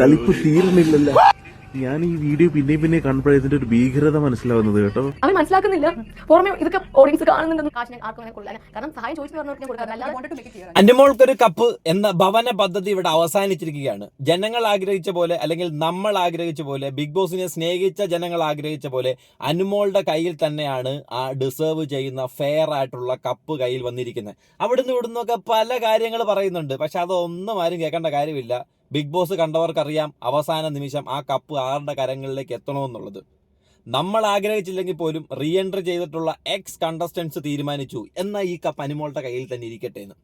കലിപ്പ് തീരുന്നില്ലല്ലോ ഞാൻ ഈ വീഡിയോ പിന്നെയും പിന്നെ കണ്ടപ്പോഴേ ഇതിന്റെ ഒരു ഭീകരത മനസ്സിലാവുന്നത് കേട്ടോ. അവൻ മനസ്സിലാക്കുന്നില്ല. പുറമെ ഇതൊക്കെ ഓഡിയൻസ് കാണുന്നുണ്ടെന്ന് മോൾക്കൊരു ആർക്കും അങ്ങനെ കൊടുക്കാൻ കാരണം സഹായം ചോദിച്ചു പറഞ്ഞവർക്ക് അല്ലാതെ അന്റമോൾക്കൊരു കപ്പ് എന്ന ഭവന പദ്ധതി ഇവിടെ അവസാനിച്ചിരിക്കുകയാണ്. ജനങ്ങൾ ആഗ്രഹിച്ച പോലെ അല്ലെങ്കിൽ നമ്മൾ ആഗ്രഹിച്ച പോലെ ബിഗ് ബോസിനെ സ്നേഹിച്ച ജനങ്ങൾ ആഗ്രഹിച്ച പോലെ അനുമോളുടെ കയ്യിൽ തന്നെയാണ് ആ ഡിസേർവ് ചെയ്യുന്ന ഫെയർ ആയിട്ടുള്ള കപ്പ് കയ്യിൽ വന്നിരിക്കുന്നത്. അവിടുന്ന് ഇവിടുന്നൊക്കെ പല കാര്യങ്ങൾ പറയുന്നുണ്ട്. പക്ഷെ അതൊന്നും ആരും കേൾക്കേണ്ട കാര്യമില്ല. ബിഗ് ബോസ് കണ്ടവർക്കറിയാം അവസാന നിമിഷം ആ കപ്പ് ആരുടെ കരങ്ങളിലേക്ക് എത്തണമെന്നുള്ളത്. നമ്മൾ ആഗ്രഹിച്ചില്ലെങ്കിൽ പോലും റീ എൻട്രി ചെയ്തിട്ടുള്ള എക്സ് കണ്ടസ്റ്റൻസ് തീരുമാനിച്ചു എന്നാൽ ഈ കപ്പ് അനുമോളുടെ കയ്യിൽ തന്നെ ഇരിക്കട്ടെ എന്ന്.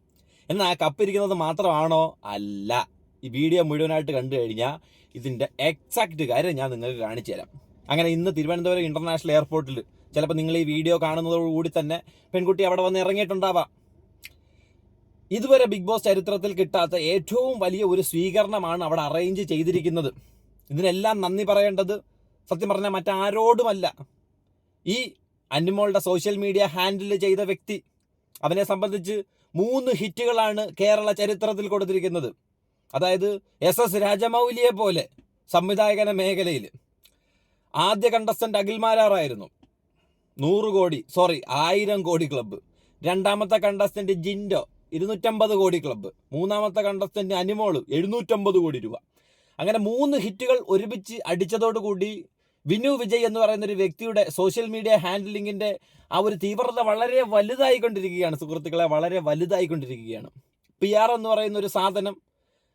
എന്നാൽ ആ കപ്പ് ഇരിക്കുന്നത് മാത്രമാണോ? അല്ല. ഈ വീഡിയോ മുഴുവനായിട്ട് കണ്ടു കഴിഞ്ഞാൽ ഇതിന്റെ എക്സാക്റ്റ് കാര്യം ഞാൻ നിങ്ങൾക്ക് കാണിച്ചു തരാം. അങ്ങനെ ഇന്ന് തിരുവനന്തപുരം ഇന്റർനാഷണൽ എയർപോർട്ടിൽ ചിലപ്പോൾ നിങ്ങൾ ഈ വീഡിയോ കാണുന്നതോടുകൂടി തന്നെ പെൺകുട്ടി അവിടെ വന്ന് ഇറങ്ങിയിട്ടുണ്ടാവാം. ഇതുവരെ ബിഗ് ബോസ് ചരിത്രത്തിൽ കിട്ടാത്ത ഏറ്റവും വലിയ ഒരു സ്വീകരണമാണ് അവിടെ അറേഞ്ച് ചെയ്തിരിക്കുന്നത്. ഇതിനെല്ലാം നന്ദി പറയേണ്ടത് സത്യം പറഞ്ഞാൽ മറ്റാരോടുമല്ല. ഈ അനിമോളുടെ സോഷ്യൽ മീഡിയ ഹാൻഡിൽ ചെയ്ത വ്യക്തി അവനെ സംബന്ധിച്ച് മൂന്ന് ഹിറ്റുകളാണ് കേരള ചരിത്രത്തിൽ കൊടുത്തിരിക്കുന്നത്. അതായത് എസ് എസ് രാജമൗലിയെ പോലെ സംവിധായകന മേഖലയിൽ. ആദ്യ കണ്ടസ്റ്റന്റ് അഖിൽമാരാറായിരുന്നു നൂറ് കോടി സോറി ആയിരം കോടി ക്ലബ്ബ് രണ്ടാമത്തെ കണ്ടസ്റ്റന്റ് ജിൻഡോ. ഇരുന്നൂറ്റമ്പത് കോടി ക്ലബ്ബ് മൂന്നാമത്തെ കണ്ടസ്റ്റന്റ് അനിമോൾ എഴുന്നൂറ്റമ്പത് കോടി രൂപ. അങ്ങനെ മൂന്ന് ഹിറ്റുകൾ ഒരുമിച്ച് അടിച്ചതോടുകൂടി വിനു വിജയ് എന്ന് പറയുന്ന ഒരു വ്യക്തിയുടെ സോഷ്യൽ മീഡിയ ഹാൻഡിലിങ്ങിന്റെ ആ ഒരു തീവ്രത വളരെ വലുതായിക്കൊണ്ടിരിക്കുകയാണ് സുഹൃത്തുക്കളെ വളരെ വലുതായിക്കൊണ്ടിരിക്കുകയാണ്. പി ആർ എന്ന് പറയുന്ന ഒരു സാധനം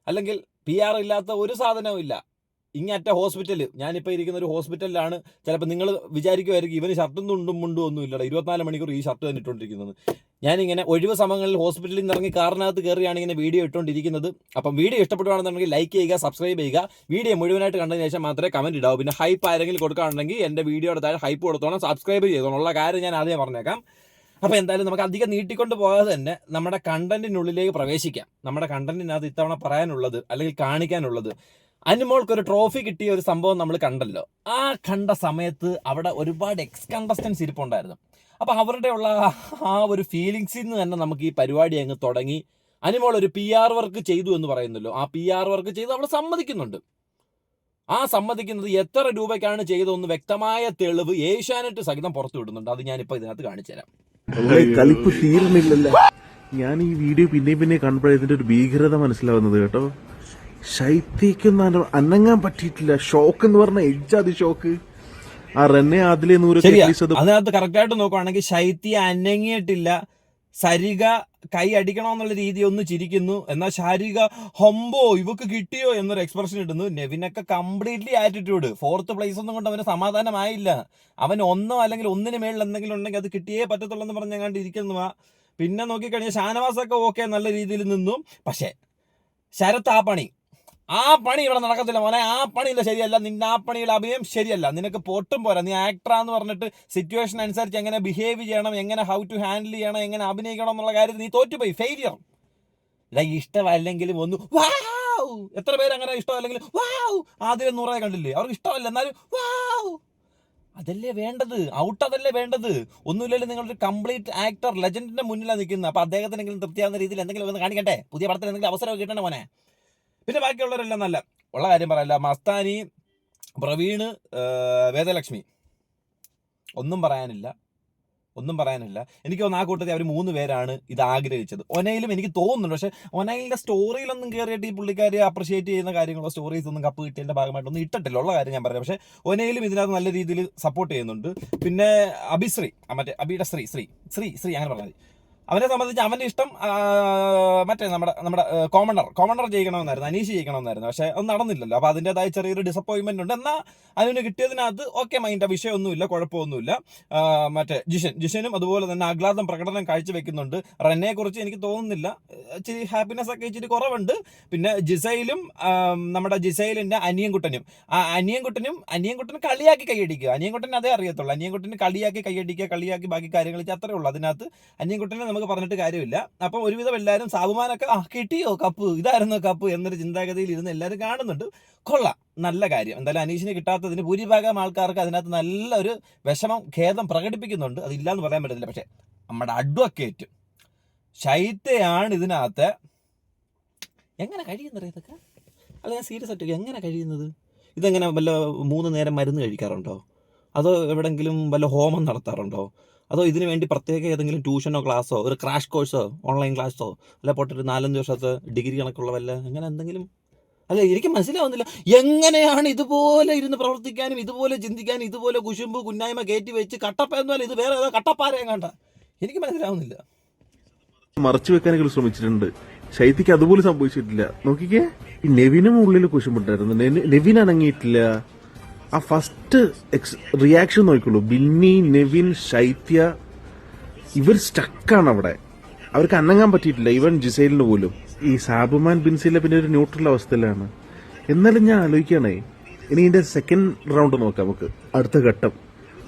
അല്ലെങ്കിൽ പി ആർ ഇല്ലാത്ത ഒരു സാധനവും ഇല്ല. ഇങ്ങറ്റ ഹോസ്പിറ്റൽ ഞാനിപ്പോൾ ഇരിക്കുന്ന ഒരു ഹോസ്പിറ്റലിലാണ് ചിലപ്പോൾ നിങ്ങൾ വിചാരിക്കുമായിരിക്കും ഇവന് ഷർട്ടും തുണ്ടും മുണ്ടും ഒന്നും ഇല്ലടാ. ഇരുപത്തിനാല് മണിക്കൂർ ഈ ഷർട്ട് തന്നെ ഇട്ടുകൊണ്ടിരിക്കുന്നത് ഞാനിങ്ങനെ ഒഴിവ് സമയങ്ങളിൽ ഹോസ്പിറ്റലിൽ നിന്ന് ഇറങ്ങി കാറിനകത്ത് കയറിയാണ് ഇങ്ങനെ വീഡിയോ ഇട്ടുകൊണ്ടിരിക്കുന്നത് അപ്പം വീഡിയോ ഇഷ്ടപ്പെടുവാണെന്നുണ്ടെങ്കിൽ ലൈക്ക് ചെയ്യുക സബ്സ്ക്രൈബ് ചെയ്യുക. വീഡിയോ മുഴുവനായിട്ട് കണ്ടതിന് ശേഷം മാത്രമേ കമന്റ് ഇടാവൂ. പിന്നെ ഹൈപ്പ് ആരെങ്കിലും കൊടുക്കുകയാണെങ്കിൽ എന്റെ വീഡിയോയുടെ താഴെ ഹൈപ്പ് കൊടുത്തോണം സബ്സ്ക്രൈബ് ചെയ്തോണം. ഉള്ള കാര്യം ഞാൻ ആദ്യം പറഞ്ഞേക്കാം. അപ്പോൾ എന്തായാലും നമുക്ക് അധികം നീട്ടിക്കൊണ്ട് പോകാതെ തന്നെ നമ്മുടെ കണ്ടന്റിനുള്ളിലേക്ക് പ്രവേശിക്കാം. നമ്മുടെ കണ്ടന്റിനകത്ത് ഇത്തവണ പറയാനുള്ളത് അല്ലെങ്കിൽ കാണിക്കാനുള്ളത് അനുമോൾക്ക് ഒരു ട്രോഫി കിട്ടിയ ഒരു സംഭവം നമ്മൾ കണ്ടല്ലോ. ആ കണ്ട സമയത്ത് അവിടെ ഒരുപാട് എക്സ് കണ്ടസ്റ്റൻസ് ഇരിപ്പുണ്ടായിരുന്നു. അപ്പോൾ അവരുടെ ഉള്ള ആ ഒരു ഫീലിങ്സിൽ നിന്ന് തന്നെ നമുക്ക് ഈ പരിപാടി അങ്ങ് തുടങ്ങി. അനുമോൾ ഒരു പി ആർ വർക്ക് ചെയ്തു എന്ന് പറയുന്നല്ലോ. ആ പി ആർ വർക്ക് ചെയ്ത് അവൾ സമ്മതിക്കുന്നുണ്ട്. ആ സമ്മതിക്കുന്നത് എത്ര രൂപയ്ക്കാണ് ചെയ്തതെന്ന് വ്യക്തമായ തെളിവ് ഏഷ്യാനെറ്റ് സഹിതം പുറത്തു വിടുന്നുണ്ട്. അത് ഞാനിപ്പോൾ ഇതിനകത്ത് കാണിച്ചു തരാം. കളിപ്പ് തീരുന്നില്ലല്ലോ ഞാൻ ഈ വീഡിയോ പിന്നെയും പിന്നെ കണ്ടപ്പോഴേ ഇതിന്റെ ഒരു ഭീകരത മനസ്സിലാവുന്നത് കേട്ടോ. ശൈത്യക്കൊന്നും അനങ്ങാൻ പറ്റിയിട്ടില്ല. ഷോക്ക് എന്ന് പറഞ്ഞ എജ്ജാതി ഷോക്ക് ആ റെന്നെ അതിലെ നൂറ് അതിനകത്ത് കറക്റ്റായിട്ട് നോക്കുവാണെങ്കിൽ ശൈത്യ അനങ്ങിയിട്ടില്ല. സരിക കൈ അടിക്കണമെന്നുള്ള രീതി ഒന്ന് ചിരിക്കുന്നു. എന്നാൽ ശാരിക ഹൊമ്പോ ഇവക്ക് കിട്ടിയോ എന്നൊരു എക്സ്പ്രഷൻ ഇടുന്നു. നെവിനൊക്കെ കംപ്ലീറ്റ്ലി ആറ്റിറ്റ്യൂഡ് ഫോർത്ത് പ്ലേസ് ഒന്നും കൊണ്ട് അവന് സമാധാനമായില്ല. അവൻ ഒന്നോ അല്ലെങ്കിൽ ഒന്നിന് മേളിൽ എന്തെങ്കിലും ഉണ്ടെങ്കിൽ അത് കിട്ടിയേ പറ്റത്തുള്ളൂ എന്ന് പറഞ്ഞ് കണ്ട് ഇരിക്കുന്നു പിന്നെ നോക്കിക്കഴിഞ്ഞാൽ ഷാനവാസൊക്കെ ഓക്കെ നല്ല രീതിയിൽ നിന്നു. പക്ഷേ ശരത്ത് ആ പണി ആ പണി ഇവിടെ നടക്കത്തില്ല മോനെ. ആ പണിയില്ല ശരിയല്ല. നിന്റെ ആ പണിയുടെ അഭിനയം ശരിയല്ല. നിനക്ക് പൊട്ടും പോരാ. നീ ആക്ടറാന്ന് പറഞ്ഞിട്ട് സിറ്റുവേഷൻ അനുസരിച്ച് എങ്ങനെ ബിഹേവ് ചെയ്യണം എങ്ങനെ ഹൗ ടു ഹാൻഡിൽ ചെയ്യണം എങ്ങനെ അഭിനയിക്കണം എന്നുള്ള കാര്യത്തിൽ നീ തോറ്റുപോയി. ഫെയിലിയർ ഇല്ല ഇഷ്ടമല്ലെങ്കിലും ഒന്ന് വാവ് എത്ര പേര് അങ്ങനെ ഇഷ്ടമല്ലെങ്കിലും വാവ് ആദ്യം നൂറായി കണ്ടില്ലേ? അവർക്ക് ഇഷ്ടമല്ല. എന്നാലും വാവ് അതല്ലേ വേണ്ടത്? ഔട്ട് അതല്ലേ വേണ്ടത്? ഒന്നുമില്ലല്ലോ നിങ്ങളൊരു കംപ്ലീറ്റ് ആക്ടർ ലെജൻഡിന്റെ മുന്നിലാണ് നിൽക്കുന്നത്. അപ്പൊ അദ്ദേഹത്തിനെങ്കിലും തൃപ്തിയാവുന്ന രീതിയിൽ എന്തെങ്കിലും ഒന്ന് കാണിക്കട്ടെ പുതിയ പടത്തിൽ എന്തെങ്കിലും അവസരം കിട്ടണേ മോനെ? പിന്നെ ബാക്കിയുള്ളവരെല്ലാം നല്ല. ഉള്ള കാര്യം പറയല്ല. മസ്താനി പ്രവീണ് വേദലക്ഷ്മി. ഒന്നും പറയാനില്ല. ഒന്നും പറയാനില്ല. എനിക്ക് തോന്നുന്നു ആ കൂട്ടത്തിൽ അവർ മൂന്ന് പേരാണ് ഇത് ആഗ്രഹിച്ചത്. ഒനയിലും എനിക്ക് തോന്നുന്നുണ്ട്. പക്ഷെ ഒനയിലിന്റെ സ്റ്റോറിയിലൊന്നും കയറിയിട്ട് ഈ പുള്ളിക്കാരെ അപ്രിഷിയേറ്റ് ചെയ്യുന്ന കാര്യങ്ങളോ സ്റ്റോറീസ് ഒന്നും കപ്പ് കിട്ടിയതിന്റെ ഭാഗമായിട്ടൊന്നും ഇട്ടിട്ടില്ല. ഉള്ള കാര്യം ഞാൻ പറയാം. പക്ഷെ ഒനയിലും ഇതിനകത്ത് നല്ല രീതിയിൽ സപ്പോർട്ട് ചെയ്യുന്നുണ്ട്. പിന്നെ അഭിശ്രീ മറ്റേ അബിയുടെ ശ്രീ ശ്രീ ശ്രീ ശ്രീ അങ്ങനെ പറഞ്ഞാൽ അവനെ സംബന്ധിച്ച് അവന്റെ ഇഷ്ടം മറ്റേ നമ്മുടെ നമ്മുടെ കോമണർ കോമണർ ജയിക്കണമെന്നായിരുന്നു അനീഷ് ജയിക്കണമെന്നായിരുന്നു. പക്ഷെ അത് നടന്നില്ലല്ലോ. അപ്പൊ അതിന്റെതായ ചെറിയൊരു ഡിസപ്പോയിന്റ്മെന്റ് ഉണ്ട്. എന്നാൽ അതിന് കിട്ടിയതിനകത്ത് ഓക്കെ മൈൻഡ് വിഷയമൊന്നുമില്ല കുഴപ്പമൊന്നുമില്ല. മറ്റേ ജിഷൻ ജിഷനും അതുപോലെ തന്നെ ആഹ്ലാദം പ്രകടനം കാഴ്ചവെക്കുന്നുണ്ട്. റെന്നെ കുറിച്ച് എനിക്ക് തോന്നുന്നില്ല. ഇച്ചിരി ഹാപ്പിനെസ് ഒക്കെ ഇച്ചിരി കുറവുണ്ട്. പിന്നെ ജിസയിലും നമ്മുടെ ജിസൈലിന്റെ അനിയൻകുട്ടനും. ആ അനിയൻകുട്ടനും അനിയൻകുട്ടൻ കളിയാക്കി കൈയടിക്കുക. അനിയൻകുട്ടൻ അതേ അറിയത്തുള്ളൂ. അനിയൻകുട്ടന് കളിയാക്കി കൈയടിക്കുക കളിയാക്കി ബാക്കി കാര്യങ്ങൾ അത്രേ ഉള്ളൂ. അതിനകത്ത് അനിയൻകുട്ടനെ നമുക്ക് പറഞ്ഞിട്ട് കാര്യമില്ല. അപ്പം ഒരുവിധം എല്ലാവരും സാബുമാനൊക്കെ ആ കിട്ടിയോ കപ്പ്? ഇതായിരുന്നോ കപ്പ് എന്നൊരു ചിന്താഗതിയിൽ ഇരുന്ന് എല്ലാവരും കാണുന്നുണ്ട്. കൊള്ളാം. നല്ല കാര്യം. എന്തായാലും അനീഷിന് കിട്ടാത്തതിന് ഭൂരിഭാഗം ആൾക്കാർക്ക് അതിനകത്ത് നല്ലൊരു വിഷമം ഖേദം പ്രകടിപ്പിക്കുന്നുണ്ട്. അതില്ലാന്ന് പറയാൻ പറ്റത്തില്ല. പക്ഷേ നമ്മുടെ അഡ്വക്കേറ്റ് ശൈത്യയാണ് ഇതിനകത്ത്. എങ്ങനെ കഴിയുന്നറിയ ഇതൊക്കെ? അല്ല ഞാൻ സീരിയസ് ആയിട്ട് എങ്ങനെ കഴിയുന്നത്? ഇതെങ്ങനെ വല്ല മൂന്ന് നേരം മരുന്ന് കഴിക്കാറുണ്ടോ? അതോ എവിടെങ്കിലും വല്ല ഹോമം നടത്താറുണ്ടോ? അതോ ഇതിനു വേണ്ടി പ്രത്യേക ഏതെങ്കിലും ട്യൂഷനോ ക്ലാസ്സോ ഒരു ക്രാഷ് കോഴ്സോ ഓൺലൈൻ ക്ലാസ്സോ അല്ല പൊട്ടൊരു നാലഞ്ച് വർഷത്തെ ഡിഗ്രി കണക്കുള്ള വല്ല അങ്ങനെ എന്തെങ്കിലും? അല്ല എനിക്ക് മനസ്സിലാവുന്നില്ല. എങ്ങനെയാണ് ഇതുപോലെ ഇരുന്ന് പ്രവർത്തിക്കാനും ഇതുപോലെ ചിന്തിക്കാനും ഇതുപോലെ കുശുമ്പ് കുന്നായ്മ കയറ്റി വെച്ച് കട്ടപ്പ എന്നല്ല ഇത് വേറെ ഏതോ കട്ടപ്പാരയും കണ്ട എനിക്ക് മനസ്സിലാവുന്നില്ല. മറച്ചു വെക്കാനൊക്കെ ശ്രമിച്ചിട്ടുണ്ട്. ശൈത്യക്ക് അതുപോലെ സംഭവിച്ചിട്ടില്ല. നോക്കിക്കേ നെവിനും ഉള്ളിൽ കുശുമ്പുണ്ടായിരുന്നു. നെവിൻ അണങ്ങിയിട്ടില്ല ആ ഫസ്റ്റ് റിയാക്ഷൻ നോക്കിക്കോളൂ. ബിന്നി നെവിൻ ശൈത്യ ഇവർ സ്റ്റക്കാണ് അവിടെ. അവർക്ക് അനങ്ങാൻ പറ്റിയിട്ടില്ല. ഈവൻ ജിസൈലിന് പോലും. ഈ സാബുമാൻ ബിൻസിലെ പിന്നെ ഒരു ന്യൂട്രൽ അവസ്ഥയിലാണ്. എന്നാലും ഞാൻ ആലോചിക്കുകയാണേ. ഇനി ഇതിന്റെ സെക്കൻഡ് റൗണ്ട് നോക്കാം നമുക്ക്. അടുത്ത ഘട്ടം.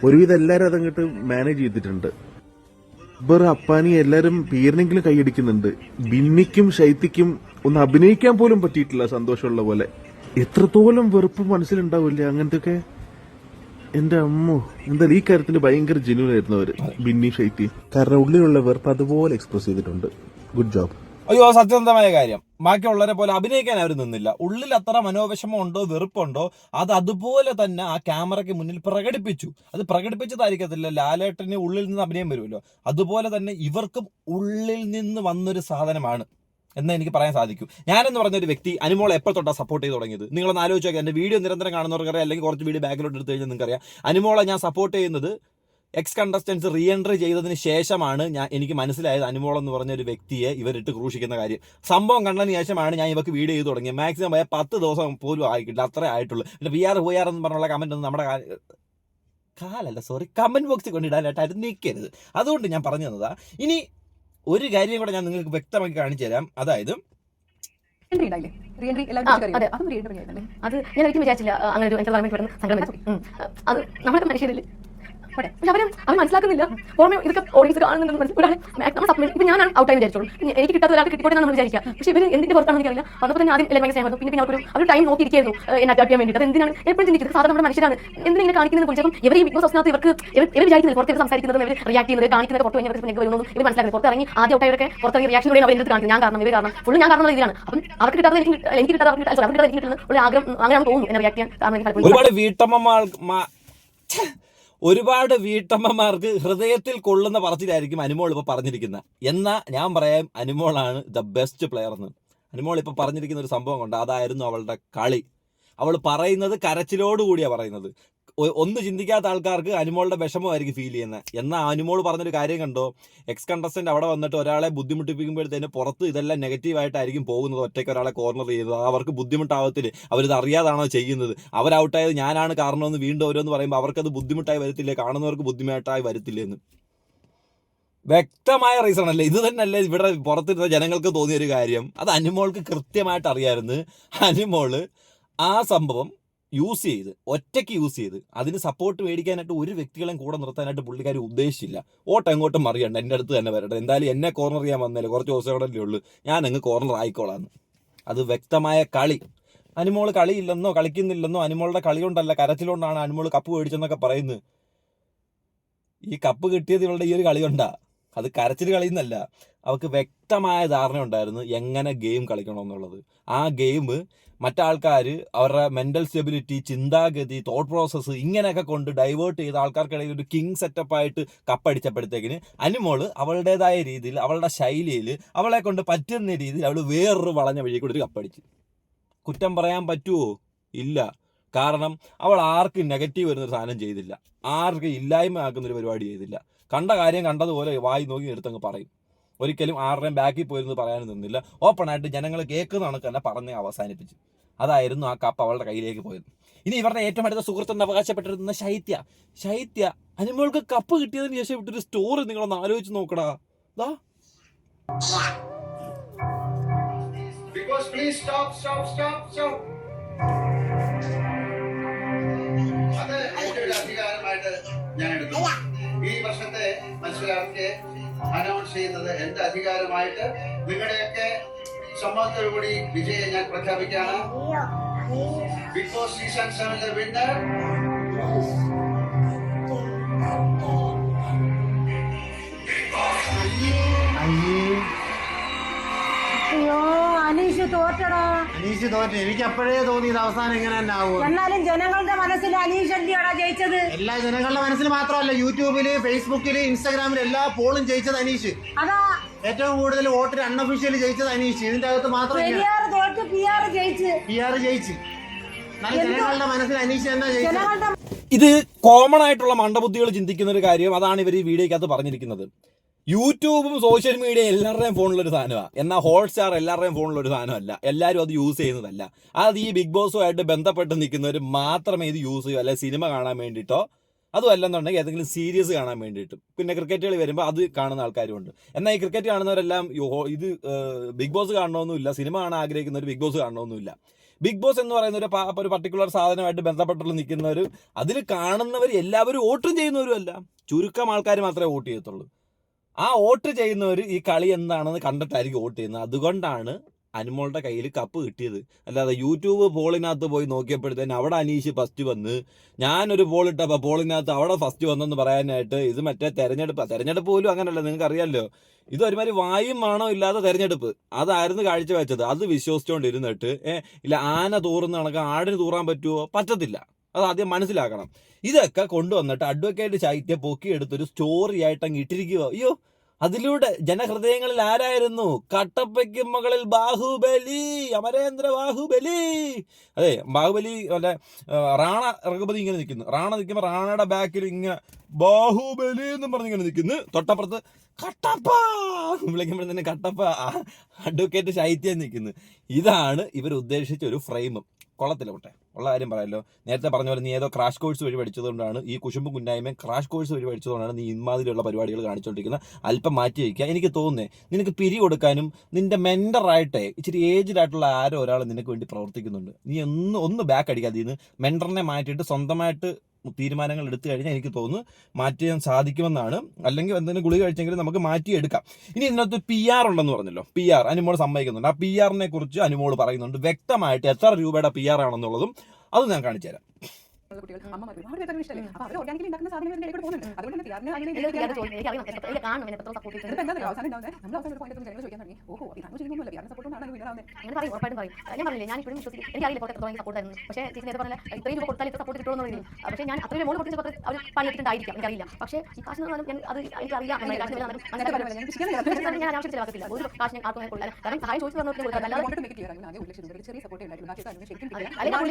ഒരുവിധം എല്ലാവരും അതങ്ങോട്ട് മാനേജ് ചെയ്തിട്ടുണ്ട്. അക്ബർ അപ്പാനി എല്ലാവരും പേരിനെങ്കിലും കൈയടിക്കുന്നുണ്ട്. ബിന്നിക്കും ശൈത്യക്കും ഒന്ന് അഭിനയിക്കാൻ പോലും പറ്റിയിട്ടില്ല സന്തോഷമുള്ള പോലെ. എത്രത്തോളം വെറുപ്പ് മനസ്സിലുണ്ടാവില്ല അങ്ങനത്തെ എന്റെ അമ്മോ എന്താ ഈ കാര്യത്തിൽ ഭയങ്കര ജെന്യൂൻ ആയിരുന്നു അവർ ബിന്നി ഷൈറ്റി കാരണം ഉള്ളിലുള്ള വെറുപ്പ് അതുപോലെ എക്സ്പ്രസ് ചെയ്തിട്ടുണ്ട്. ഗുഡ് ജോബ് അയ്യോ സത്യസന്ധമായ കാര്യം. ബാക്കിയുള്ളവരെ പോലെ അഭിനയിക്കാൻ അവർ നിന്നില്ല. ഉള്ളിൽ അത്ര മനോവിഷമം ഉണ്ടോ വെറുപ്പുണ്ടോ അത് അതുപോലെ തന്നെ ആ ക്യാമറയ്ക്ക് മുന്നിൽ പ്രകടിപ്പിച്ചു. അത് പ്രകടിപ്പിച്ചതായിരിക്കത്തില്ല. ലാലേട്ടന് ഉള്ളിൽ നിന്ന് അഭിനയം വരുമല്ലോ. അതുപോലെ തന്നെ ഇവർക്കും ഉള്ളിൽ നിന്ന് വന്നൊരു സാധനമാണ്. എന്ന് എനിക്ക് പറയാൻ സാധിക്കും. ഞാനെന്ന് പറഞ്ഞ ഒരു വ്യക്തി അനുമോൾ എപ്പോൾ തൊട്ടാണ് സപ്പോർട്ട് ചെയ്ത് തുടങ്ങിയത്? നിങ്ങളൊന്ന് ആലോചിച്ച് നോക്കുക എന്റെ വീഡിയോ നിരന്തരം കാണുന്നവർക്കറിയാം അല്ലെങ്കിൽ കുറച്ച് വീഡിയോ ബാക്കിലോട്ട് എടുത്ത് കഴിഞ്ഞാൽ നിങ്ങൾക്കറിയാം അനുമോളെ ഞാൻ സപ്പോർട്ട് ചെയ്യുന്നത് എക്സ് കണ്ടസ്റ്റൻസ് റീ എൻട്രി ചെയ്തതിന് ശേഷമാണ് ഞാൻ എനിക്ക് മനസ്സിലായത് അനുമോൾ എന്ന് പറഞ്ഞ ഒരു വ്യക്തിയെ ഇവരിട്ട് ക്രൂശിക്കുന്ന കാര്യം. സംഭവം കണ്ടതിന് ശേഷമാണ് ഞാൻ ഇവർക്ക് വീഡിയോ ചെയ്ത് തുടങ്ങിയത്. മാക്സിമം പോയാൽ പത്ത് ദിവസം പോലും ആയിക്കില്ല അത്രേ ആയിട്ടുള്ളൂ. പിന്നെ വി ആർ ഹുയാർ എന്ന് പറഞ്ഞുള്ള കമന്റ് ഒന്നും നമ്മുടെ കാലല്ല സോറി കമന്റ് ബോക്സിൽ കൊണ്ടിടാനായിട്ട് അത് നിൽക്കരുത് അതുകൊണ്ട് ഞാൻ പറഞ്ഞു തന്നതാ. ഇനി ഒരു കാര്യം കൂടെ ഞാൻ നിങ്ങൾക്ക് വ്യക്തമാക്കി കാണിച്ചു തരാം. അതായത് അതെ. അതും റീഎൻട്രി ആയിരുന്നല്ലേ അത് ഞാൻ ഒരിക്കലും വിചാരിച്ചില്ല അങ്ങനെ ഒരു എനിക്ക് വരുന്ന ഉം. അത് നമ്മളൊക്കെ മനുഷ്യരില്ലേ പോട്ടെ. പക്ഷെ അവരും അവർ മനസ്സിലാക്കുന്നില്ല. പുറമെ ഇതൊക്കെ ഓഡിയൻസ് കാണുന്നുണ്ടെന്ന് മനസ്സിലാക്കി നമ്മൾ സപ്ലൈ ഇപ്പൊ ഞാനാണ് ഔട്ടായി വിചാരിച്ചോളൂ. എനിക്ക് കിട്ടാത്ത ഒരാൾക്ക് കിട്ടിക്കോട്ടെ നമ്മൾ വിചാരിക്കുക. പക്ഷെ ഇവർ എന്തിന്റെ പുറത്താണെന്ന് എനിക്കറിയില്ല. വന്നപ്പോൾ തന്നെ ആദ്യം എല്ലാവരും സ്നേഹം പിന്നെ പിന്നെ അവർ ടൈം നോക്കിയിരിക്കുന്നു എന്നെ അറ്റാക്ക് ചെയ്യാൻ വേണ്ടിയിട്ട്. അത് എന്തിനാണ്? എപ്പോഴും ചിന്തിക്കുന്നത് സാധാരണ നമ്മുടെ മനുഷ്യരാണ്. എന്തിനെ കാണിക്കുന്നത് കുറിച്ചപ്പം ഇവർ ഈ ബിഗ് ബോസ് ഹൗസിനകത്ത് ഇവർക്ക് ഇവർ വിചാരിക്കുന്നത് പുറത്തേക്ക് സംസാരിക്കുന്നത് ഇവർ റിയാക്ട് ചെയ്യുന്നത് കാണിക്കുന്നത് പുറത്ത് കഴിഞ്ഞാൽ ഇവർക്ക് വരുന്നതും ഇവർ മനസ്സിലാക്കുന്നത്. പുറത്തിറങ്ങി ആദ്യം ഔട്ടായവരൊക്കെ പുറത്തിറങ്ങി റിയാക്ഷൻ കൂടെ അവർ കാണിക്കുന്നത്. ഞാൻ കാരണം ഇവർ കാരണം. ഫുള്ള് ഞാൻ കാരണം ഇതിലാണ് അപ്പം അവർക്ക് കിട്ടാതെ എനിക്ക് എനിക്ക് കിട്ടാതെ അവർക്ക് കിട്ടാതെ എനിക്ക് ഒരു ആഗ്രഹം അങ്ങനെയാണ് തോന്നുന്നു എന്നെ റിയാക്ട് ചെയ്യാൻ കാരണം എനിക്ക് ഒരുപാട് വീട്ടമ്മമാർ ഒരുപാട് വീട്ടമ്മമാർക്ക് ഹൃദയത്തിൽ കൊള്ളുന്ന പറച്ചിലായിരിക്കും അനുമോൾ ഇപ്പോൾ പറഞ്ഞിരിക്കുന്നത് എന്നാ ഞാൻ പറയാം അനുമോളാണ് ദ ബെസ്റ്റ് പ്ലെയർ എന്ന്. അനുമോൾ ഇപ്പോൾ പറഞ്ഞിരിക്കുന്ന ഒരു സംഭവം കൊണ്ട് അതായിരുന്നു അവളുടെ കളി. അവൾ പറയുന്നത് കരച്ചിലോടുകൂടിയാണ് പറയുന്നത്. ഒന്ന് ചിന്തിക്കാത്ത ആൾക്കാർക്ക് അനുമോളുടെ വിഷമമായിരിക്കും ഫീൽ ചെയ്യുന്നത് എന്നാൽ അനുമോൾ പറഞ്ഞൊരു കാര്യം കണ്ടോ? എക്സ് കണ്ടസ്റ്റന്റ് അവിടെ വന്നിട്ട് ഒരാളെ ബുദ്ധിമുട്ടിപ്പിക്കുമ്പോഴത്തേന് പുറത്ത് ഇതെല്ലാം നെഗറ്റീവായിട്ടായിരിക്കും പോകുന്നത്. ഒറ്റയ്ക്ക് ഒരാളെ കോർണർ ചെയ്തത് അവർക്ക് ബുദ്ധിമുട്ടാവത്തില്ല. അവരിത് അറിയാതാണോ ചെയ്യുന്നത്. അവർ ഔട്ടായത് ഞാനാണ് കാരണമെന്ന് വീണ്ടും ഓരോന്ന് പറയുമ്പോൾ അവർക്കത് ബുദ്ധിമുട്ടായി വരത്തില്ലേ. കാണുന്നവർക്ക് ബുദ്ധിമുട്ടായി വരത്തില്ലെന്ന് വ്യക്തമായ റീസൺ അല്ലേ? ഇത് തന്നെയല്ലേ ഇവിടെ പുറത്തിരുന്ന ജനങ്ങൾക്ക് തോന്നിയ ഒരു കാര്യം. അത് അനുമോൾക്ക് കൃത്യമായിട്ട് അറിയാമായിരുന്നു അനുമോൾ ആ സംഭവം യൂസ് ചെയ്ത് ഒറ്റയ്ക്ക് യൂസ് ചെയ്ത് അതിന് സപ്പോർട്ട് മേടിക്കാനായിട്ട് ഒരു വ്യക്തികളെയും കൂടെ നിർത്താനായിട്ട് പുള്ളിക്കാർ ഉദ്ദേശിച്ചില്ല. ഓട്ടം എങ്ങോട്ടും മറിയണ്ട എന്റെ അടുത്ത് തന്നെ വരട്ടെ. എന്തായാലും എന്നെ കോർണർ ചെയ്യാൻ വന്നല്ലേ കുറച്ച് ദിവസം കൂടെ അല്ലേ ഉള്ളൂ. ഞാൻ അങ്ങ് കോർണർ ആയിക്കോളാന്ന്. അത് വ്യക്തമായ കളി. അനുമോൾ കളിയില്ലെന്നോ കളിക്കുന്നില്ലെന്നോ അനുമോളുടെ കളി കൊണ്ടല്ല കരച്ചിലുകൊണ്ടാണ് അനുമോൾ കപ്പ് മേടിച്ചെന്നൊക്കെ പറയുന്നത്. ഈ കപ്പ് കിട്ടിയത് ഇവളുടെ ഈ ഒരു കളി കൊണ്ടാ. അത് കരച്ചിൽ കളിയുന്നല്ല. അവർക്ക് വ്യക്തമായ ധാരണ ഉണ്ടായിരുന്നു എങ്ങനെ ഗെയിം കളിക്കണമെന്നുള്ളത്. ആ ഗെയിം മറ്റാൾക്കാർ അവരുടെ മെന്റൽ സ്റ്റെബിലിറ്റി ചിന്താഗതി തോട്ട് പ്രോസസ്സ് ഇങ്ങനെയൊക്കെ കൊണ്ട് ഡൈവേർട്ട് ചെയ്ത് ആൾക്കാർക്കിടയിൽ ഒരു കിങ് സെറ്റപ്പായിട്ട് കപ്പടിച്ചപ്പോഴത്തേക്കിന് അനുമോൾ അവളുടേതായ രീതിയിൽ അവളുടെ ശൈലിയിൽ അവളെ കൊണ്ട് പറ്റുന്ന രീതിയിൽ അവൾ വേറൊരു വളഞ്ഞ വഴി കൂടി ഒരു കപ്പടിച്ച്. കുറ്റം പറയാൻ പറ്റുമോ ഇല്ല. കാരണം അവൾ ആർക്കും നെഗറ്റീവ് വരുന്നൊരു സാധനം ചെയ്തില്ല. ആർക്കും ഇല്ലായ്മ ആക്കുന്നൊരു പരിപാടി ചെയ്തില്ല. കണ്ട കാര്യം കണ്ടതുപോലെ വായി നോക്കി എടുത്തങ്ങ് പറയും. ഒരിക്കലും ആരുടെയും ബാക്കിൽ പോയിരുന്നു പറയാനും നിന്നില്ല. ഓപ്പണായിട്ട് ജനങ്ങൾ കേൾക്കുന്ന കണക്ക് തന്നെ പറഞ്ഞ് അവസാനിപ്പിച്ചു. അതായിരുന്നു ആ കപ്പ് അവളുടെ കയ്യിലേക്ക് പോയത്. ഇനി ഇവരുടെ ഏറ്റവും അടുത്ത സുഹൃത്തിന് അവകാശപ്പെട്ടിരുന്ന ശൈത്യ. ശൈത്യ അനുമോൾക്ക് കപ്പ് കിട്ടിയതിന് ശേഷം ഇട്ടൊരു സ്റ്റോറി നിങ്ങളൊന്ന് ആലോചിച്ച് നോക്കടാ. ദാ. ഞാൻ എടുക്കുന്നു. ഈ വർഷത്തെ മത്സരാർത്ഥിയെ അനൗൺസ് ചെയ്യുന്നത് എന്റെ അധികാരമായിട്ട് നിങ്ങളുടെയൊക്കെ സമ്മതത്തോടുകൂടി വിജയം ഞാൻ പ്രഖ്യാപിക്കുകയാണ്. ബിഗ് ബോസ് സീസൺ സെവനിലെ വിന്നർ അനീഷ് തോറ്റടാ. അനീഷ് തോറ്റു. എനിക്ക് അപ്പോഴേ തോന്നി ഇത് അവസാനം ഇങ്ങനെ തന്നെ ആവും എന്നാലും ജനങ്ങളുടെ മനസ്സിൽ അനീഷ് അല്ലിയാടാ ജയിച്ചത്? എല്ലാ ജനങ്ങളുടെ മനസ്സിൽ മാത്രമല്ല യൂട്യൂബിൽ ഫേസ്ബുക്കിൽ ഇൻസ്റ്റാഗ്രാമിൽ എല്ലാ പോളും ജയിച്ചത് അനീഷ്. അതാ. ഏറ്റവും കൂടുതൽ വോട്ടിൽ അൺഒഫീഷ്യലി ജയിച്ചത് അനീഷ്. ഇതിന്റെ അകത്ത് മാത്രം പെരിയാർ തോറ്റ് പി ആർ ജയിച്ച്. പി ആർ ജയിച്ച് എന്നാലും ജനങ്ങളുടെ മനസ്സിൽ അനീഷ് തന്നെ ജയിച്ചത്? ജനങ്ങളുടെ ഇത് കോമൺ ആയിട്ടുള്ള മണ്ടബുദ്ധികൾ ചിന്തിക്കുന്ന ഒരു കാര്യം അതാണ് ഇവർ ഈ വീഡിയോക്കകത്ത് പറഞ്ഞിരിക്കുന്നത്. യൂട്യൂബും സോഷ്യൽ മീഡിയ എല്ലാവരുടെയും ഫോണിലൊരു സാധനമാണ് എന്നാൽ ഹോട്ട്സ്റ്റാർ എല്ലാവരുടെയും ഫോണിലൊരു സാധനമല്ല. എല്ലാവരും അത് യൂസ് ചെയ്യുന്നതല്ല. അത് ഈ ബിഗ് ബോസുമായിട്ട് ബന്ധപ്പെട്ട് നിൽക്കുന്നവർ മാത്രമേ ഇത് യൂസ് ചെയ്യൂ. അല്ലെങ്കിൽ സിനിമ കാണാൻ വേണ്ടിയിട്ടോ അതും അല്ലെന്നുണ്ടെങ്കിൽ ഏതെങ്കിലും സീരീസ് കാണാൻ വേണ്ടിയിട്ടും. പിന്നെ ക്രിക്കറ്റ് കളി വരുമ്പോൾ അത് കാണുന്ന ആൾക്കാരുമുണ്ട്. എന്നാൽ ഈ ക്രിക്കറ്റ് കാണുന്നവരെല്ലാം ഇത് ബിഗ് ബോസ് കാണണമെന്നില്ല സിനിമ കാണാൻ ആഗ്രഹിക്കുന്നവർ ബിഗ് ബോസ് കാണണമെന്നില്ല ബിഗ് ബോസ് എന്ന് പറയുന്ന ഒരു ഒരു പർട്ടിക്കുലർ സാധനമായിട്ട് ബന്ധപ്പെട്ടുള്ള നിൽക്കുന്നവർ അതിൽ കാണുന്നവർ എല്ലാവരും വോട്ടും ചെയ്യുന്നവരും അല്ല ചുരുക്കം ആൾക്കാർ മാത്രമേ വോട്ട് ചെയ്യത്തുള്ളൂ. ആ വോട്ട് ചെയ്യുന്നവർ ഈ കളി എന്താണെന്ന് കണ്ടിട്ടായിരിക്കും വോട്ട് ചെയ്യുന്നത്. അതുകൊണ്ടാണ് അനുമോളുടെ കയ്യിൽ കപ്പ് കിട്ടിയത്. അല്ലാതെ യൂട്യൂബ് പോളിനകത്ത് പോയി നോക്കിയപ്പോഴത്തേന് അവിടെ അനീഷ് ഫസ്റ്റ് വന്ന് ഞാനൊരു പോൾ ഇട്ടപ്പോൾ പോളിനകത്ത് അവിടെ ഫസ്റ്റ് വന്നെന്ന് പറയാനായിട്ട് ഇത് മറ്റേ തെരഞ്ഞെടുപ്പ് തെരഞ്ഞെടുപ്പ് പോലും അങ്ങനല്ല നിങ്ങൾക്ക് അറിയാമല്ലോ ഇത് ഒരുമാതിരി വായും വേണോ ഇല്ലാത്ത തെരഞ്ഞെടുപ്പ്. അതായിരുന്നു കാഴ്ചവെച്ചത്. അത് വിശ്വസിച്ചുകൊണ്ടിരുന്നിട്ട് ഏ ഇല്ല ആന തൂറുന്ന കണക്ക് ആടിന് തൂറാൻ പറ്റുമോ പറ്റത്തില്ല. അത് ആദ്യം മനസ്സിലാക്കണം. ഇതൊക്കെ കൊണ്ടുവന്നിട്ട് അഡ്വക്കേറ്റ് ശൈത്യ പൊക്കിയെടുത്തൊരു സ്റ്റോറി ആയിട്ട് അങ്ങ് ഇട്ടിരിക്കുക അയ്യോ അതിലൂടെ ജനഹൃദയങ്ങളിൽ ആരായിരുന്നു? കട്ടപ്പയ്ക്ക് മകളിൽ ബാഹുബലി അമരേന്ദ്ര ബാഹുബലി. അതെ ബാഹുബലി അല്ലെ റാണ രഘുപതി ഇങ്ങനെ നിൽക്കുന്നു. റാണ നിൽക്കുമ്പോൾ റാണയുടെ ബാക്കിൽ ഇങ്ങനെ ബാഹുബലി എന്നും പറഞ്ഞ് ഇങ്ങനെ നിൽക്കുന്നു. തൊട്ടപ്പുറത്ത് കട്ടപ്പ വിളിക്കുമ്പോൾ തന്നെ കട്ടപ്പ അഡ്വക്കേറ്റ് ശൈത്യം നിൽക്കുന്നു. ഇതാണ് ഇവർ ഉദ്ദേശിച്ച ഒരു ഫ്രെയിം കൊള്ളത്തില്ല ഉള്ള കാര്യം പറയാമല്ലോ നേരത്തെ പറഞ്ഞ പോലെ നീ ഏതോ ക്രാഷ് കോഴ്സ് വഴി പഠിച്ചതുകൊണ്ടാണ് ഈ കുശുമ്പും കുന്നായ്മയും ക്രാഷ് കോഴ്സ് വഴി പഠിച്ചതുകൊണ്ടാണ് നീ ഇമാതിരിയുള്ള പരിപാടികൾ കാണിച്ചുകൊണ്ടിരിക്കുന്നത് അല്പം മാറ്റി വയ്ക്കുക. എനിക്ക് തോന്നുന്നേ നിനക്ക് പിരി കൊടുക്കാനും നിന്റെ മെൻഡറായിട്ട് ഇച്ചിരി ഏജ്ഡ് ആയിട്ടുള്ള ആരോ ഒരാൾ നിനക്ക് വേണ്ടി പ്രവർത്തിക്കുന്നുണ്ട്. നീ ഒന്ന് ഒന്ന് ബാക്ക് അടിക്കാതെ ഇതിന് മെന്ററിനെ മാറ്റിയിട്ട് സ്വന്തമായിട്ട് തീരുമാനങ്ങൾ എടുത്തു കഴിഞ്ഞാൽ എനിക്ക് തോന്നുന്നു മാറ്റാൻ സാധിക്കുമെന്നാണ്. അല്ലെങ്കിൽ എന്തെങ്കിലും ഗുളിക കഴിച്ചെങ്കിൽ നമുക്ക് മാറ്റിയെടുക്കാം. ഇനി ഇതിനകത്ത് പി ആർ ഉണ്ടെന്ന് പറഞ്ഞല്ലോ. പി ആർ അനുമോൾ സമ്മതിക്കുന്നുണ്ട്. ആ പി ആറിനെ കുറിച്ച് അനുമോൾ പറയുന്നുണ്ട്. വ്യക്തമായിട്ട് എത്ര രൂപയുടെ പി ആർ ആണെന്നുള്ളതും അത് ഞാൻ കാണിച്ചു തരാം കുട്ടികൾ അമ്മമാർ ഒരുപാട് പേർക്ക് ഇഷ്ടമല്ലേ അപ്പൊ അവർ ഓർഗാനിക്കലി ഉണ്ടാക്കുന്ന സാധനങ്ങൾ ഇതിന്റെ ഇടയിൽ പോകുന്നുണ്ട് അതുകൊണ്ട് തന്നെ പിയാറിന് അങ്ങനെ എന്താ അറിയോ? അവസാനം ഉണ്ടാവുന്നത് നമ്മൾ അവസാനം ഒരു പോയിന്റ് ജനങ്ങൾ ചോദിക്കാൻ തുടങ്ങി ഓഹോ ചെയ്യുന്നൊന്നുമില്ല പിയാറിന് സപ്പോർട്ട് കൊണ്ടാണ് വീടാവുന്നത് അങ്ങനെ പറയും ഉറപ്പായിട്ടും പറയും ഞാൻ പറഞ്ഞില്ലേ ഞാൻ ഇപ്പോഴും വിശ്വസിക്കും എനിക്ക് അറിയില്ല പുറത്ത് എത്രത്തോളം സപ്പോർട്ട് ആയിരുന്നു പക്ഷേ ചേച്ചി നേരത്തെ പറഞ്ഞ ഇത്രയും രൂപ കൊടുത്താൽ ഇത്ര സപ്പോർട്ട് കിട്ടുമെന്ന് പറയുന്നത് പക്ഷേ ഞാൻ അത്രയും മോൾ കൊടുത്ത പത്ര അവർ പണിയെടുത്തിട്ടുണ്ടായിരിക്കാം എനിക്കറിയില്ല പക്ഷേ ഈ കാശ് എന്ന് പറഞ്ഞാൽ ഞാൻ അത് എനിക്കറിയാം ഞാൻ അനാവശ്യം ചിലവാക്കത്തില്ല ഒരു കാശ് ഞാൻ ആർക്കും കൊടുക്കില്ല കാരണം സഹായം ചോദിച്ചു പറഞ്ഞിട്ട് കൊടുക്കാം അല്ലാതെ ചെറിയ സപ്പോർട്ട് ഉണ്ടായിരുന്നു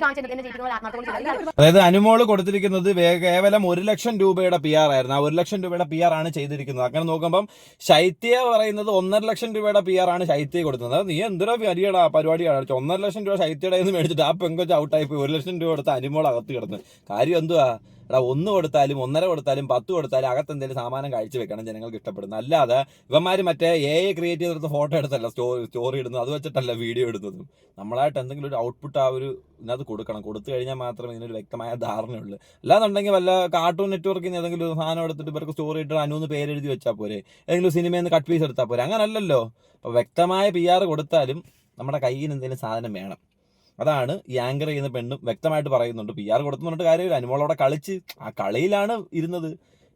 കാണിച്ചത് എന്നെ ജയിക്കുന്ന ആത്മാർത്ഥം അതായത് അനുമോൾ കൊടുത്തിരിക്കുന്നത് കേവലം ഒരു ലക്ഷം രൂപയുടെ പി ആർ ആയിരുന്നു. ആ ഒരു ലക്ഷം രൂപയുടെ പി ആർ ആണ് ചെയ്തിരിക്കുന്നത്. അങ്ങനെ നോക്കുമ്പം ശൈത്യ പറയുന്നത് ഒന്നര ലക്ഷം രൂപയുടെ പി ആർ ആണ് ശൈത്യ കൊടുക്കുന്നത് നീ എന്തിനാ പരിപാടിയാ. പരിപാടി അടിച്ചു ഒന്നര ലക്ഷം രൂപ ശൈത്യയുടെ നിന്ന് മേടിച്ചിട്ട് ആ പെങ്കൊച്ച് ഔട്ടായി പോയി ഒരു ലക്ഷം രൂപ കൊടുത്ത് അനുമോൾ അകത്ത് കിടന്ന്. കാര്യം എന്തുവാ? എടാ ഒന്ന് കൊടുത്താലും ഒന്നര കൊടുത്താലും പത്ത് കൊടുത്താലും അകത്ത് എന്തെങ്കിലും സാമാനം കഴിച്ചു വെക്കണം ജനങ്ങൾക്ക് ഇഷ്ടപ്പെടുന്നത് അല്ലാതെ ഇവന്മാർ മറ്റേ എ ഐ ക്രിയേറ്റ് ചെയ്തെടുത്ത് ഫോട്ടോ എടുത്തല്ല സ്റ്റോറി സ്റ്റോറി ഇടുന്നത്. അത് വെച്ചിട്ടല്ല വീഡിയോ ഇടുന്നതും. നമ്മളായിട്ട് എന്തെങ്കിലും ഒരു ഔട്ട്പുട്ട് ആ ഒരു ഇതിനകത്ത് കൊടുക്കണം. കൊടുത്തു കഴിഞ്ഞാൽ മാത്രമേ ഇതിനൊരു വ്യക്തമായ ധാരണയുള്ളൂ. അല്ലാന്നുണ്ടെങ്കിൽ വല്ല കാർട്ടൂൺ നെറ്റ്വർക്കിൽ നിന്ന് ഏതെങ്കിലും ഒരു സാധനം എടുത്തിട്ട് ഇവർക്ക് സ്റ്റോറി ഇട്ട് അനുവെന്ന് പേരെഴുതി വെച്ചാൽ പോരെ. ഏതെങ്കിലും സിനിമയിൽ നിന്ന് കട്ട് പീസ് എടുത്താൽ പോരെ. അങ്ങനല്ലല്ലോ. അപ്പോൾ വ്യക്തമായ പി ആർ കൊടുത്താലും നമ്മുടെ കയ്യിൽ എന്തെങ്കിലും സാധനം വേണം. അതാണ് ഈ ആങ്കർ ചെയ്യുന്ന പെണ്ണും വ്യക്തമായിട്ട് പറയുന്നുണ്ട്. പി ആർ പറഞ്ഞിട്ട് കാര്യമില്ല. അനുമോൾ കളിച്ച് ആ കളിയിലാണ് ഇരുന്നത്.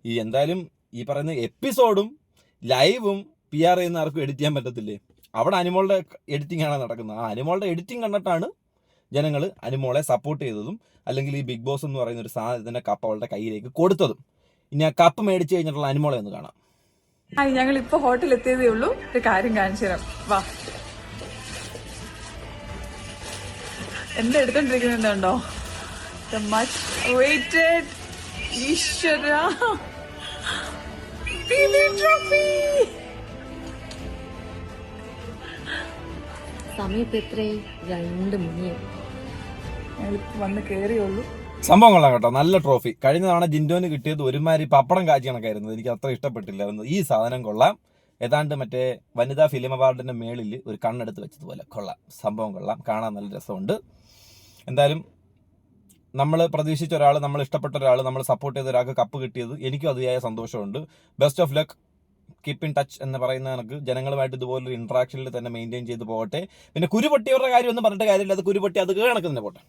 ഈ എന്തായാലും ഈ പറയുന്ന എപ്പിസോഡും ലൈവും പി ആർ ചെയ്യുന്ന ആർക്കും എഡിറ്റ് ചെയ്യാൻ പറ്റത്തില്ലേ? അവിടെ അനിമോളുടെ എഡിറ്റിംഗ് ആണ് നടക്കുന്നത്. ആ അനിമോളുടെ എഡിറ്റിംഗ് കണ്ടിട്ടാണ് ജനങ്ങൾ അനുമോളെ സപ്പോർട്ട് ചെയ്തതും അല്ലെങ്കിൽ ഈ ബിഗ് ബോസ് എന്ന് പറയുന്ന ഒരു സാധനത്തിന്റെ കപ്പ് അവളുടെ കയ്യിലേക്ക് കൊടുത്തതും. ഇനി ആ കപ്പ് മേടിച്ച് കഴിഞ്ഞിട്ടുള്ള അനുമോളെ ഒന്ന് കാണാം. ഞങ്ങൾ ഇപ്പൊ ഹോട്ടലിൽ എത്തിയതേ ഉള്ളൂ. ഒരു കാര്യം കാണിച്ചു തരാം. വാ. എന്താ എടുത്തോണ്ടിരിക്കുന്നുണ്ടോ ദ മച്ച് വെയിറ്റഡ് ഈശ്വര. സമയം ഇപ്പൊ എത്രയായി? രണ്ട് മണിയായി. വന്ന് കേറിയുള്ളൂ. സംഭവം കേട്ടോ. നല്ല ട്രോഫി കഴിഞ്ഞ തവണ ജിൻഡോന് കിട്ടിയത് ഒരുമാതിരി പപ്പടം കാച്ചി കണക്കായിരുന്നു എനിക്ക് അത്ര ഇഷ്ടപ്പെട്ടില്ലായിരുന്നു. ഈ സാധനം കൊള്ളാം. ഏതാണ്ട് മറ്റേ വനിതാ ഫിലിം അവാർഡിന്റെ മേളിൽ ഒരു കണ്ണെടുത്ത് വെച്ചതുപോലെ കൊള്ളാം. സംഭവം കൊള്ളാം. കാണാൻ നല്ല രസമുണ്ട്. എന്തായാലും നമ്മൾ പ്രതീക്ഷിച്ച ഒരാൾ നമ്മൾ ഇഷ്ടപ്പെട്ട ഒരാൾ നമ്മൾ സപ്പോർട്ട് ചെയ്ത ഒരാൾക്ക് കപ്പ് കിട്ടിയത് എനിക്കും അതിയായ സന്തോഷമുണ്ട്. Best of luck keep in touch എന്ന് പറയുന്ന കണക്ക് ജനങ്ങളുമായിട്ട് ഇതുപോലൊരു ഇൻട്രാക്ഷനിൽ തന്നെ മെയിന്റെയിൻ ചെയ്ത് പോകട്ടെ. പിന്നെ കുരുപൊട്ടിയവരുടെ കാര്യം ഒന്നും പറഞ്ഞിട്ട് കാര്യമില്ല. അത് കുരുപൊട്ടി അത് കണക്ക് തന്നെ പോട്ടെ.